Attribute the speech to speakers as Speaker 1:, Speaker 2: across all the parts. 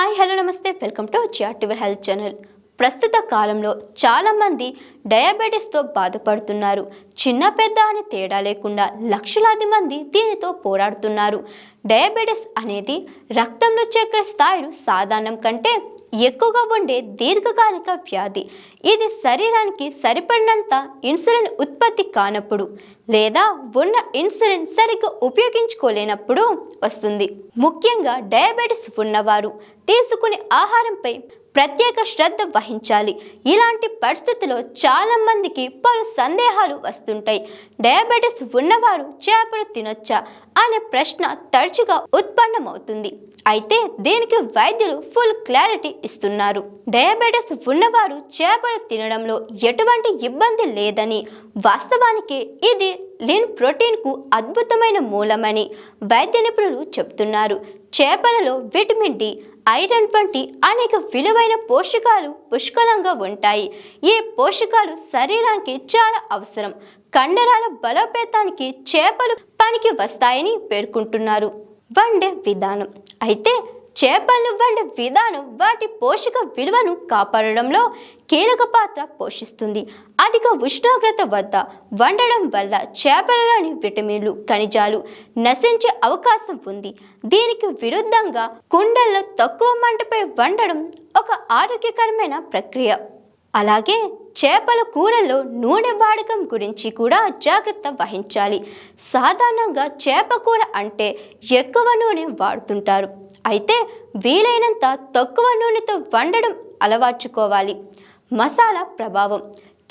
Speaker 1: Hi hello నమస్తే. Welcome to GRTV health channel. ప్రస్తుత కాలంలో చాలామంది డయాబెటీస్తో బాధపడుతున్నారు. చిన్న పెద్ద అని తేడా లేకుండా లక్షలాది మంది దీనితో పోరాడుతున్నారు. డయాబెటీస్ అనేది రక్తంలో చక్కెర స్థాయిలు సాధారణం కంటే ఎక్కువగా ఉండే దీర్ఘకాలిక వ్యాధి. ఇది శరీరానికి సరిపడినంత ఇన్సులిన్ ఉత్పత్తి కానప్పుడు లేదా ఉన్న ఇన్సులిన్ సరిగ్గా ఉపయోగించుకోలేనప్పుడు వస్తుంది. ముఖ్యంగా డయాబెటీస్ ఉన్నవారు తీసుకునే ఆహారంపై ప్రత్యేక శ్రద్ధ వహించాలి. ఇలాంటి పరిస్థితిలో చాలా మందికి పలు సందేహాలు వస్తుంటాయి. డయాబెటీస్ ఉన్నవారు చేపలు తినొచ్చా? అనే ప్రశ్న తరచుగా ఉత్పన్నమవుతుంది. అయితే దీనికి వైద్యులు ఫుల్ క్లారిటీ ఇస్తున్నారు. డయాబెటీస్ ఉన్నవారు చేపలు తినడంలో ఎటువంటి ఇబ్బంది లేదని వాస్తవానికి ఇది లిన్ ప్రోటీన్కు అద్భుతమైన మూలమని వైద్య నిపుణులు చెబుతున్నారు చేపలలో విటమిన్ డి ఐరన్ వంటి అనేక విలువైన పోషకాలు పుష్కలంగా ఉంటాయి. ఈ పోషకాలు శరీరానికి చాలా అవసరం. కండరాల బలోపేతానికి చేపలు పనికి వస్తాయని పేర్కొంటున్నారు. వండే విధానం. అయితే చేపలను వండే విధానం వాటి పోషక విలువను కాపాడడంలో కీలక పాత్ర పోషిస్తుంది. అధిక ఉష్ణోగ్రత వద్ద వండడం వల్ల చేపలలోని విటమిన్లు ఖనిజాలు నశించే అవకాశం ఉంది. దీనికి విరుద్ధంగా కుండల్లో తక్కువ మంటపై వండడం ఒక ఆరోగ్యకరమైన ప్రక్రియ. అలాగే చేపల కూరల్లో నూనె వాడకం గురించి కూడా జాగ్రత్త వహించాలి. సాధారణంగా చేప కూర అంటే ఎక్కువ నూనె వాడుతుంటారు. అయితే వీలైనంత తక్కువ నూనెతో వండడం అలవర్చుకోవాలి. మసాలా ప్రభావం.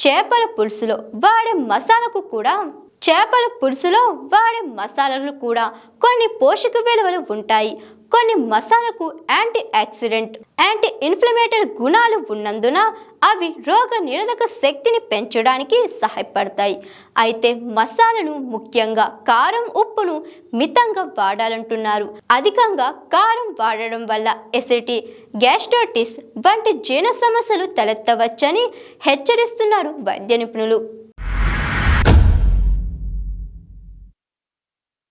Speaker 1: చేపల పులుసులో వాడే మసాలకు కూడా చేపల పులుసులో వాడే మసాలాలు కూడా కొన్ని పోషక విలువలు ఉంటాయి. కొన్ని మసాలకు యాంటీ ఆక్సిడెంట్ యాంటీ ఇన్ఫ్లమేటరీ గుణాలు ఉన్నందున అవి రోగ నిరోధక శక్తిని పెంచడానికి సహాయపడతాయి. అయితే మసాలను ముఖ్యంగా కారం ఉప్పును మితంగా వాడాలంటున్నారు. అధికంగా కారం వాడడం వల్ల ఎసిడిటీ గ్యాస్ట్రోటిస్ వంటి జీర్ణ సమస్యలు తలెత్తవచ్చని హెచ్చరిస్తున్నారు వైద్య నిపుణులు.